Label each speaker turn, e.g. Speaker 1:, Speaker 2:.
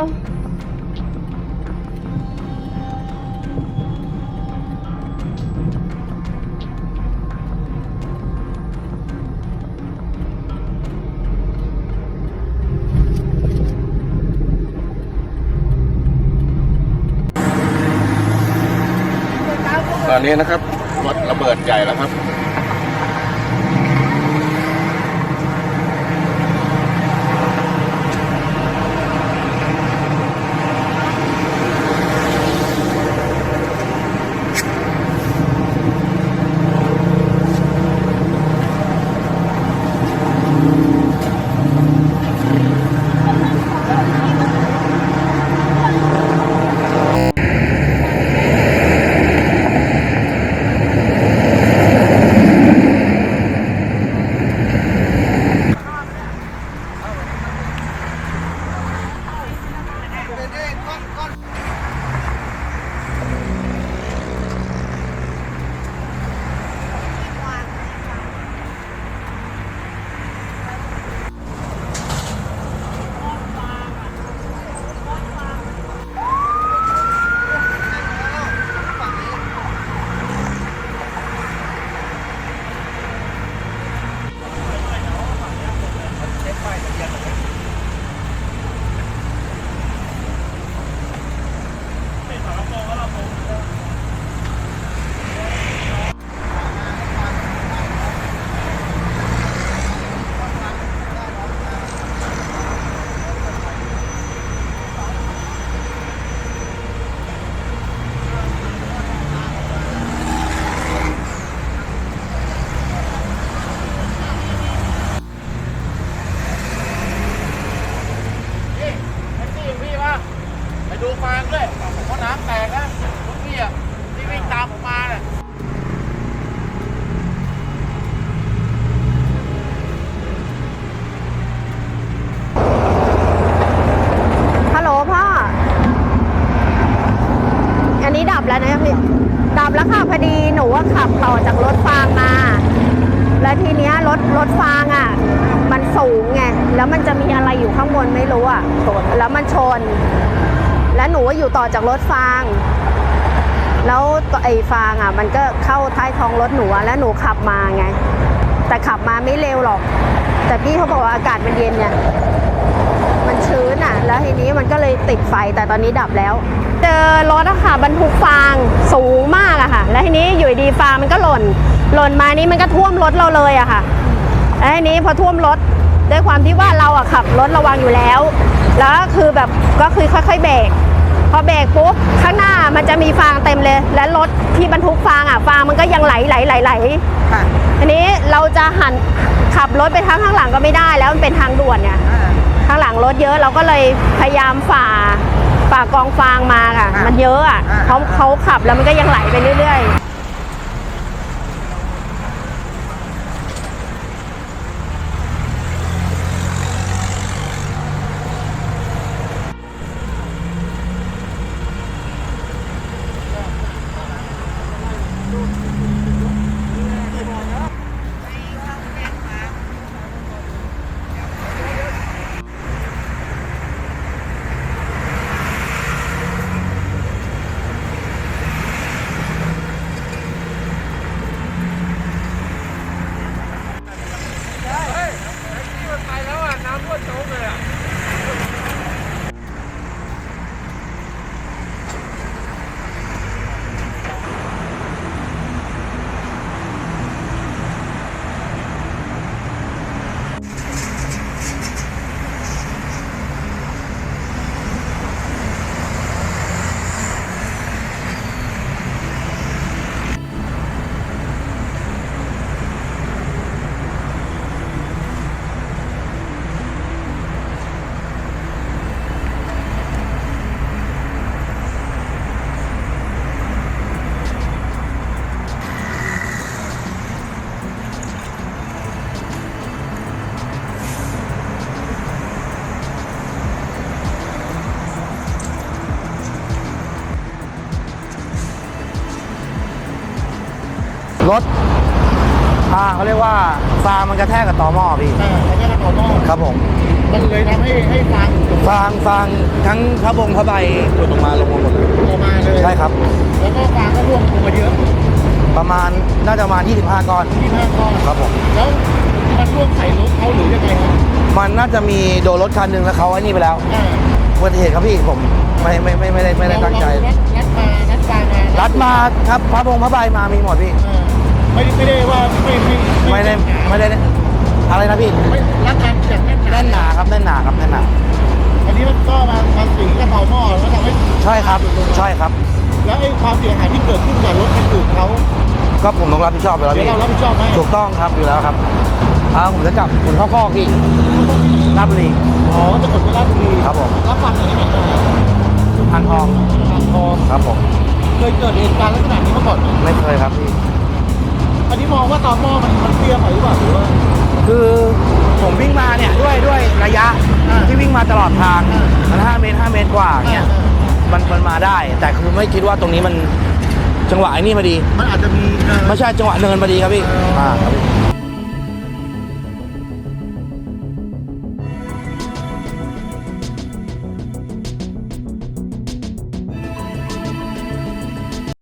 Speaker 1: อ้า
Speaker 2: ตอนนี้นะครับรถระเบิดใหญ่แล้วครับ
Speaker 3: ด้วยเพราะน้ำแตกนะรถพี่อะที่วิ่งตามผมมาเนี่ย
Speaker 1: ฮัลโหลพ่อ อันนี้ดับแล้วนะพี่ ดับแล้วค่ะพอดีหนูว่าขับต่อจากรถฟางมา แล้วทีเนี้ยรถรถฟางอะ มันสูงไง แล้วมันจะมีอะไรอยู่ข้างบนไม่รู้อะชนแล้วมันชน แล้วหนูอยู่ต่อจากรถฟาง แล้วไอ้ฟางอะ มันก็เข้าท้ายท้องรถหนูแล้วหนูขับมาไง แต่ขับมาไม่เร็วหรอก แต่พี่เขาบอกว่าอากาศมันเย็นเนี่ยมันชื้นอะ แล้วทีนี้มันก็เลยติดไฟแต่ตอนนี้ดับแล้ว เจอรถอะค่ะบรรทุกฟางสูงมากอะค่ะ แล้วทีนี้อยู่ดีฟางมันก็หล่น หล่นมานี่มันก็ท่วมรถเราเลยอะค่ะแล้วทีนี้พอท่วมรถด้วยความที่ว่าเราอะขับรถระวังอยู่แล้ว แล้วคือแบบก็คือค่อยๆเบรก พอเบรกปุ๊บข้างหน้ามันจะมีฟางเต็มเลย และรถที่บรรทุกฟางอะฟางมันก็ยังไหลไหลไหลไหล
Speaker 4: ค่ะ
Speaker 1: ทีนี้เราจะหันขับรถไปทางข้างหลังก็ไม่ได้แล้วมันเป็นทางด่วนเนี่ย
Speaker 4: อ่า
Speaker 1: ข้างหลังรถเยอะเราก็เลยพยายามฝ่าฝ่ากองฟางมาค่ะ
Speaker 4: อะ
Speaker 1: มันเยอะอะ
Speaker 4: อะ
Speaker 1: เขา
Speaker 4: อะ
Speaker 1: เขาขับแล้วมันก็ยังไหลไปเรื่อย
Speaker 3: ไร
Speaker 4: ถอ่าเขาเรียกว่าฟางมันกระแทกกับต่อหม้อพี่
Speaker 3: เออไม่ใช่รถของ
Speaker 4: ครับผม
Speaker 3: มันเลยทำให้ให้ฟาง
Speaker 4: ฟางฟางทั้งพระบงพระใบหลุดออกมาลงมาหมดเลย
Speaker 3: ออกมาเลย
Speaker 4: ใช่ครับ
Speaker 3: แล้วก็ฟางก็ร่วงลงมาเยอะ
Speaker 4: ประมาณน่าจะประมาณ25 ก้อน
Speaker 3: ที่ห้าก้อน
Speaker 4: ครับผม
Speaker 3: แล้วมันร่วงใส่รถเขาหรือยังไงครับ
Speaker 4: มันน่าจะมีโดนรถคันหนึ่งแล้วเขาไอ้นี่ไปแล้ว
Speaker 3: อ่า
Speaker 4: อุบัติเหตุครับพี่ผมไม่ไม่ไม่ไม่ได้ไม่ได้ตั้งใจ
Speaker 3: เรานัดนัดมานัดฟางมา
Speaker 4: รัดมาครับพระบงพระใบมามีหมดพี่
Speaker 3: อ่า ไม่ได้ไม่ได้ว่าไม่ไม่
Speaker 4: ไม่ได้ไม่ได้อะไรนะพี่
Speaker 3: ไม่รัดกันอย่างแน่นหนา
Speaker 4: แน่นหนาครับแน่นหนาครับแน่นหนา
Speaker 3: อันนี้มันก็มามาสีกระเป๋าหม้อแล้วทำให้
Speaker 4: ใช่ครับใช่ครับ
Speaker 3: แล้วไอ้ความเสียหายที่เกิดขึ้นกับรถคันอื่นเขา
Speaker 4: ก็ผมต้องรับผิดชอบไปแล้ว
Speaker 3: เดี๋ยว
Speaker 4: พี่
Speaker 3: เรารับผิดชอบไหม
Speaker 4: ถูกต้องครับอยู่แล้วครับอ่าผมจะกลับผมเข้าคอกพี่ราชบุรี
Speaker 3: อ๋อจะกดไปราชบุรี
Speaker 4: ครับผม
Speaker 3: รับฟังไหนไหนมา
Speaker 4: อ่างทอง
Speaker 3: ทางทอง
Speaker 4: ครับผม
Speaker 3: เคยเกิดเหตุการณ์ลักษณะนี้มาก่อนไหม
Speaker 4: ไม่เคยครับพี่
Speaker 3: อันนี้มองว่าตอนหม้อมันมันเตี้ยไปหรือเปล่าหรือว่า
Speaker 4: คือผมวิ่งมาเนี่ยด้วยด้วยระยะ
Speaker 3: อ่า
Speaker 4: ที่วิ่งมาตลอดทาง
Speaker 3: อ่า
Speaker 4: มันห้าเมตรห้าเมตรกว่าเนี่ยมันมันมาได้ แต่คือไม่คิดว่าตรงนี้มันจังหวะไอ้นี่มาดี
Speaker 3: มันอาจจะมีเนิน
Speaker 4: ไม่ใช่จังหวะเนินมาดีครับพี่
Speaker 3: อ่า
Speaker 4: อ่าครับพี่